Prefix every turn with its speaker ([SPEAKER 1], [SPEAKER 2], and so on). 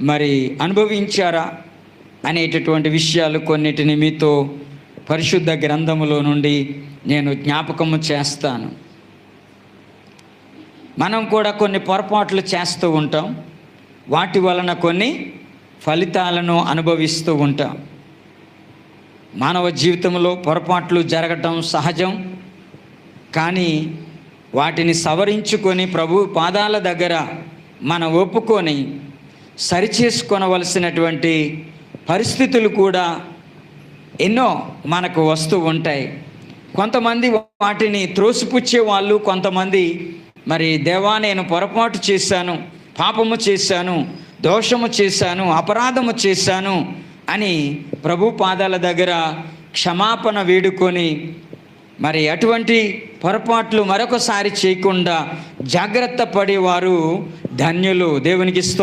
[SPEAKER 1] మరి అనుభవించారా అనేటటువంటి విషయాలు కొన్నిటిని మీతో పరిశుద్ధ గ్రంథములో నుండి నేను జ్ఞాపకము చేస్తాను. మనం కూడా కొన్ని పొరపాట్లు చేస్తూ ఉంటాం. వాటి వలన కొన్ని ఫలితాలను అనుభవిస్తూ ఉంటాం. మానవ జీవితంలో పొరపాట్లు జరగటం సహజం. కానీ వాటిని సవరించుకొని ప్రభు పాదాల దగ్గర మనం ఒప్పుకొని సరిచేసుకొనవలసినటువంటి పరిస్థితులు కూడా ఎన్నో మనకు వస్తూ ఉంటాయి. కొంతమంది వాటిని త్రోసిపుచ్చే వాళ్ళు కొంతమంది మరి దేవా నేను పొరపాటు చేశాను పాపము చేశాను దోషము చేశాను అపరాధము చేశాను అని ప్రభు పాదాల దగ్గర క్షమాపణ వేడుకొని మరి అటువంటి పొరపాట్లు మరొకసారి చేయకుండా జాగ్రత్త పడేవారు ధన్యులు. దేవునికి స్తో